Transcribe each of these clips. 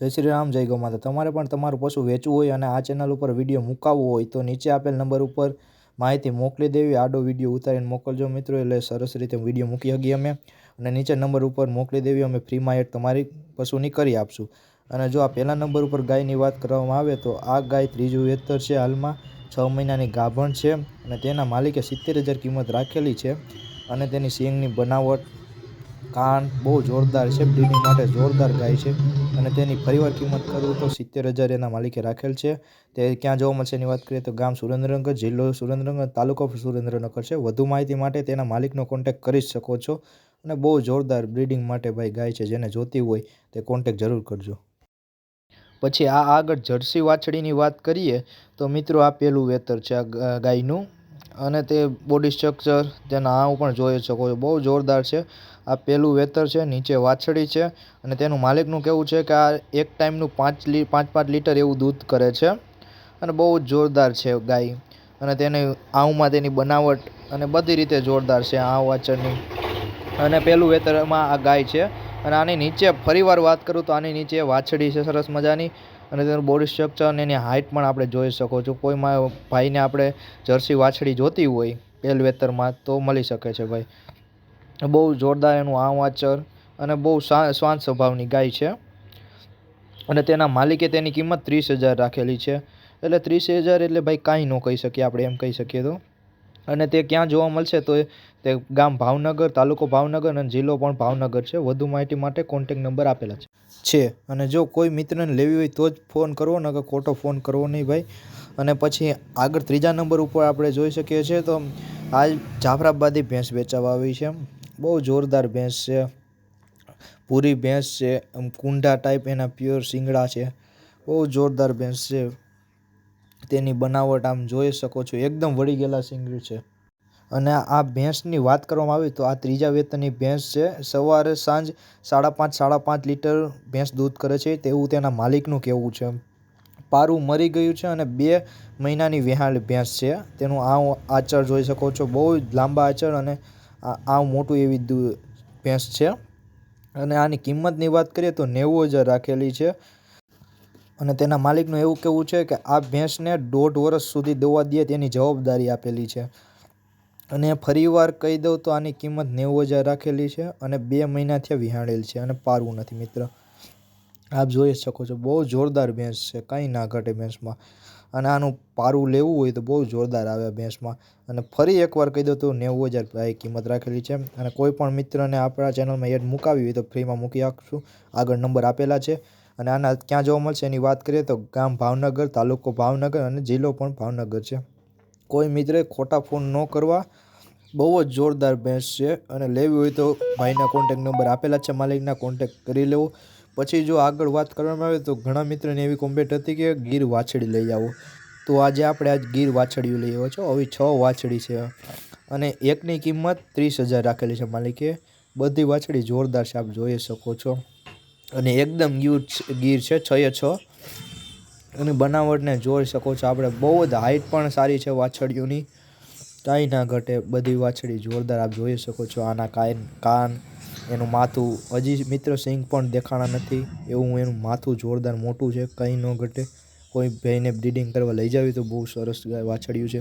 જય શ્રી રામ, જય ગૌ માતા. તમારે પણ તમારું પશુ વેચવું હોય અને આ ચેનલ ઉપર વીડિયો મુકાવવો હોય તો નીચે આપેલ નંબર ઉપર માહિતી મોકલી દેવી. આડો વીડિયો ઉતારીને મોકલજો મિત્રો. એટલે સરસ રીતે વીડિયો મૂકી શકીએ અમે. અને નીચે નંબર ઉપર મોકલી દેવી. અમે ફ્રીમાં એડ તમારી પશુની કરી આપશું. અને જો આ પહેલા નંબર ઉપર ગાયની વાત કરવામાં આવે તો આ ગાય ત્રીજું વેતર છે હાલમાં. છ મહિનાની ગાભણ છે. અને તેના માલિકે સિત્તેર હજાર કિંમત રાખેલી છે. અને તેની સિંગની બનાવટ કાન બહુ જોરદાર છે બ્રીડિંગ માટે જોરદાર ગાય છે અને તેની ફરીવાર કિંમત કરું તો સિત્તેર હજાર એના માલિકે રાખેલ છે. તે ક્યાં જોવા મળશે એની વાત કરીએ તો ગામ સુરેન્દ્રનગર, જિલ્લો સુરેન્દ્રનગર, તાલુકો સુરેન્દ્રનગર છે. વધુ માહિતી માટે તેના માલિકનો કોન્ટેક કરી શકો છો અને બહુ જોરદાર બ્રીડિંગ માટે ભાઈ ગાય છે, જેને જોતી હોય તે કોન્ટેક જરૂર કરજો. પછી આ આગળ જર્સી વાછડીની વાત કરીએ તો મિત્રો આ પહેલું વેતર છે આ ગાયનું અને તે બોડી સ્ટ્રક્ચર તેના આવ પણ જોઈ શકો છો. બહુ જોરદાર છે. આ પહેલું વેતર છે, નીચે વાછડી છે અને તેનું માલિકનું કહેવું છે કે આ એક ટાઈમનું પાંચ લી, પાંચ પાંચ લીટર એવું દૂધ કરે છે. અને બહુ જ જોરદાર છે ગાય. અને તેની આઉમાં તેની બનાવટ અને બધી રીતે જોરદાર છે આ વાછડની. અને પહેલું વેતરમાં આ ગાય છે. અને આની નીચે ફરીવાર વાત કરું તો આની નીચે વાછડી છે, સરસ મજાની. અને તેનું બોડી સ્ટ્રક્ચર અને એની હાઇટ પણ આપણે જોઈ શકો છો. કોઈ ભાઈને આપણે જર્સી વાછડી જોતી હોય પહેલ વેતરમાં, તો મળી શકે છે ભાઈ. બહુ જોરદાર એનું આ વાચર અને બહુ શાંત સ્વભાવની ગાય છે. અને તેના માલિકે તેની કિંમત ત્રીસ હજાર રાખેલી છે. એટલે ત્રીસ હજાર એટલે ભાઈ કાંઈ ન કહી શકીએ આપણે એમ કહી શકીએ તો. અને તે ક્યાં જોવા મળશે તો તે ગામ ભાવનગર, તાલુકો ભાવનગર અને જિલ્લો પણ ભાવનગર છે. વધુ માહિતી માટે કોન્ટેક નંબર આપેલા છે. છે. અને જો કોઈ મિત્રને લેવી હોય તો જ ફોન કરવો ને કે ખોટો ફોન કરવો નહીં ભાઈ. અને પછી આગળ ત્રીજા નંબર ઉપર આપણે જોઈ શકીએ છીએ તો આ જાફરાબાદી ભેંસ વેચાવા આવી છે. બહુ જોરદાર ભેંસ છે. પૂરી ભેંસ છે. આમ કુંડા ટાઈપ એના પ્યોર શિંગડા છે. બહુ જોરદાર ભેંસ છે. તેની બનાવટ આમ જોઈ શકો છો. એકદમ વળી ગયેલા સિંગર છે. અને આ ભેંસની વાત કરવામાં આવી તો આ ત્રીજા વેતનની ભેંસ છે. સવારે સાંજ સાડા પાંચ સાડા પાંચ લીટર ભેંસ દૂધ કરે છે. તેવું તેના માલિકનું કહેવું છે. પારું મરી ગયું છે અને બે મહિનાની વિહાળ ભેંસ છે. તેનું આ આચર જોઈ શકો છો. બહુ જ લાંબા આચર અને આ મોટું એવી ભેંસ છે. અને આની કિંમતની વાત કરીએ તો નેવું હજાર રાખેલી છે. અને તેના માલિકનું એવું કહેવું છે કે આ ભેંસને દોઢ વર્ષ સુધી દોવા દે તેની જવાબદારી આપેલી છે. અને ફરીવાર કહી દઉં તો આની કિંમત નેવું હજાર રાખેલી છે અને બે મહિનાથી વિહાણેલ છે અને પારવું નથી મિત્ર. આપ જોઈ શકો છો, બહુ જોરદાર ભેંસ છે, કાંઈ ના ઘટે ભેંસમાં. અને આનું પારું લેવું હોય તો બહુ જોરદાર આવે ભેંસમાં. અને ફરી એકવાર કહી દઉં તો નેવું હજાર ભાઈ કિંમત રાખેલી છે. અને કોઈ પણ મિત્રને આપણા ચેનલમાં એડ મુકાવી હોય તો ફ્રીમાં મૂકી આપશું. આગળ નંબર આપેલા છે. અને આના ક્યાં જોવા મળશે એની વાત કરીએ તો ગામ ભાવનગર, તાલુકો ભાવનગર અને જિલ્લો પણ ભાવનગર છે. કોઈ મિત્રે ખોટા ફોન ન કરવા, બહુ જ જોરદાર ભેંસ છે અને લેવી હોય તો ભાઈના કોન્ટેક નંબર આપેલા છે, માલિકના કોન્ટેક કરી લેવો. પછી જો આગળ વાત કરવામાં આવે તો ઘણા મિત્રોને એવી કોમ્પેટ હતી કે ગીર વાછડી લઈ આવો. તો આજે આપણે આજ ગીર વાછડીઓ લઈ આવ્યો છો આવી છ વાછડી છે. અને એકની કિંમત ત્રીસ હજાર રાખેલી છે, માલિકે. બધી વાછડી જોરદાર છે, આપ જોઈ શકો છો. અને એકદમ ગીર ગીર છે છ છ. અને બનાવટને જોઈ શકો છો આપણે. બહુ જ હાઇટ પણ સારી છે વાછડીઓની કાંઈ ના ઘટે, બધી વાછડી જોરદાર આપ જોઈ શકો છો. આના કાન કાન, એનું માથું. હજી મિત્ર સિંહ પણ દેખાણા નથી. એવું એનું માથું જોરદાર મોટું છે. કંઈ ન ઘટે. કોઈ ભાઈને બ્રીડિંગ કરવા લઈ જાવી તો બહુ સરસ વાછડિયું છે.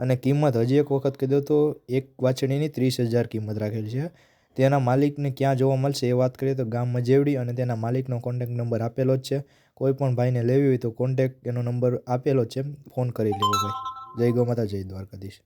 અને કિંમત હજી એક વખત કીધો તો એક વાછડીની ત્રીસ હજાર કિંમત રાખેલી છે. તેના માલિકને ક્યાં જોવા મળશે એ વાત કરીએ તો ગામ મજેવડી અને તેના માલિકનો કોન્ટેક નંબર આપેલો જ છે. કોઈ પણ ભાઈને લેવી હોય તો કોન્ટેક એનો નંબર આપેલો છે. ફોન કરી લેવો ભાઈ. જય ગૌ માતા જય દ્વારકાધીશ.